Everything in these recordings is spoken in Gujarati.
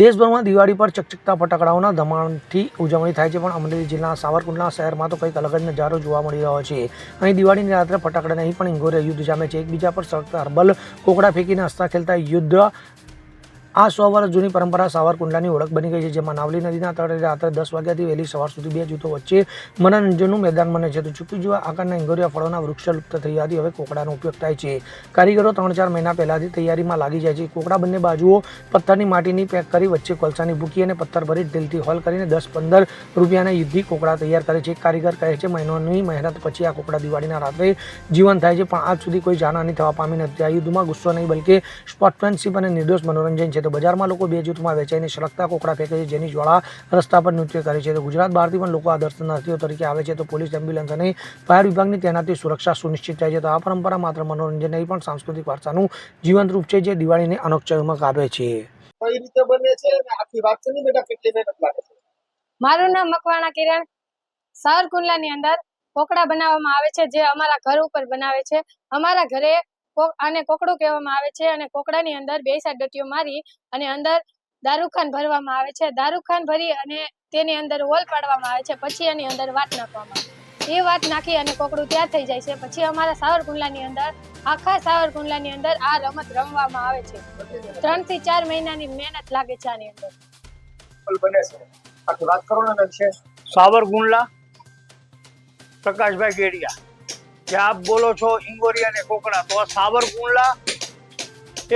દેશભરમાં દિવાળી પર ચકચકતા ફટાકડાઓના ધમાણથી ઉજવણી થાય છે, પણ અમરેલી જિલ્લાના સાવરકુંડલા શહેરમાં તો કંઈક અલગ જ નજારો જોવા મળી રહ્યો છે. અહીં દિવાળીની રાત્રે ફટાકડા નહીં પણ ઇંગોરે યુદ્ધ જામે છે. એકબીજા પર સળગતા હર્બલ કોકડા ફેંકીને હસતા ખેલતા યુદ્ધ આ સો વર્ષ જૂની પરંપરા સાવરકુંડલાની ઓળખ બની ગઈ છે, જેમાં નાવલી નદીના તળે રાત્રે દસ વાગ્યાથી વહેલી સવાર સુધી બે જૂથો વચ્ચે મનોરંજનનું મેદાન બને છે. તો ચૂકી જેવા આકારના ઇંગોરિયા ફળોના વૃક્ષ લુપ્ત થઈ હતી હવે કોકડાનો ઉપયોગ થાય છે. કારીગરો ત્રણ ચાર મહિના પહેલાથી તૈયારીમાં લાગી જાય છે. કોકડા બંને બાજુઓ પથ્થરની માટીની પેક કરી વચ્ચે કોલસાની ભૂકી અને પથ્થર ભરી ઢીલથી હોલ કરીને દસ પંદર રૂપિયાના યુદ્ધી કોકડા તૈયાર કરે છે. કારીગર કહે છે, મહિનોની મહેનત પછી આ કોકડા દિવાળીના રાત્રે જીવન થાય છે, પણ આજ સુધી કોઈ જાનહાની થવા પામી નથી. આ યુદ્ધમાં ગુસ્સો નહીં, બલકે સ્પોર્ટમેનશીપ અને નિર્દોષ મનોરંજન છે. તો બજારમાં લોકો બે જૂથમાં વેચાઈને સળગતા કોકડા ફેંકે છે જેની જ્વાળા રસ્તા પર નૃત્ય કરે છે. તો ગુજરાત બહારથી પણ લોકો આ દર્શનાર્થીઓ તરીકે આવે છે. તો પોલીસ એમ્બ્યુલન્સ અને ફાયર વિભાગની તેનાથી સુરક્ષા સુનિશ્ચિત થાય છે. તો આ પરંપરા માત્ર મનોરંજન નહીં પણ સાંસ્કૃતિક વારસાનું જીવંત રૂપ છે જે દિવાળીને અનોખ ચમક આપે છે કઈ રીતે બને છે આખી વાત છે ને બેટા કેટલી મહેનત લાગે છે. મારું નામ મકવાણા કિરણ. સાવરકુંડલાની અંદર કોકડા બનાવવામાં આવે છે જે અમારા ઘર ઉપર બનાવે છે. અમારા ઘરે આને કોકડું કહેવામાં આવે છે અને કોકડાની અંદર બે સાઈડ ડટીઓ મારી અને અંદર દારૂખાન ભરવામાં આવે છે. દારૂખાન ભરી અને તેની અંદર હોલ પાડવામાં આવે છે. પછી એની અંદર વાત નાખવામાં આવે. એ વાત નાખી અને કોકડું તૈયાર થઈ જાય છે. પછી અમારા સાવરકુંડલાની અંદર આખા સાવરકુંડલાની અંદર આ રમત રમવામાં આવે છે. ત્રણથી ચાર મહિનાની મહેનત લાગે છે આની અંદર. બને છે. વાત કરો ને સાવરકુંડલા પ્રકાશભાઈ ગેડિયા. જે આપ બોલો છો ઇંગોરિયા ને કોકડા તો આ સાવરકુંડલા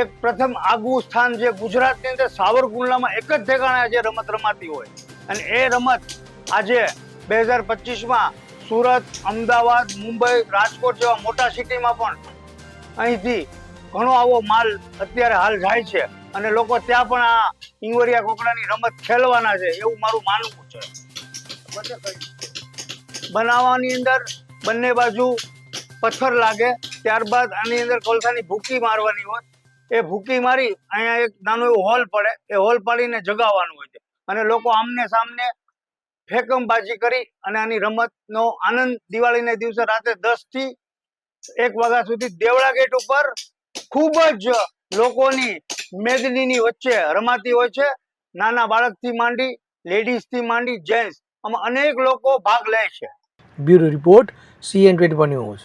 એક પ્રથમ આગવું સ્થાન જે ગુજરાતની અંદર સાવરકુંડલામાં એક જ ઠેકાણે આજે રમત રમાતી હોય. અને એ રમત આજે બે હજાર પચીસમાં સુરત, અમદાવાદ, મુંબઈ, રાજકોટ જેવા મોટા સિટીમાં પણ અહીંથી ઘણો આવો માલ અત્યારે હાલ જાય છે. અને લોકો ત્યાં પણ આ ઇંગોરિયા કોકડાની રમત ખેલવાના છે એવું મારું માનવું છે. બનાવવાની અંદર બંને બાજુ પથ્થર લાગે, ત્યારબાદ આની અંદર કોલસાની ભૂકી મારવાની હોય. એ ભૂકી મારી અહીંયા એક નાનો એવો હોલ પડે, એ હોલ પાડીને જગાવવાનું હોય છે. અને લોકો આમને સામને ફેકમબાજી કરી અને આની રમતનો આનંદ દિવાળીના દિવસે રાતે દસથી એક વાગ્યા સુધી દેવળા ગેટ ઉપર ખૂબ જ લોકોની મેદનીની વચ્ચે રમાતી હોય છે. નાના બાળકથી માંડી, લેડીઝથી માંડી, જેન્ટ્સ, આમાં અનેક લોકો ભાગ લે છે. Bureau report CN twenty news.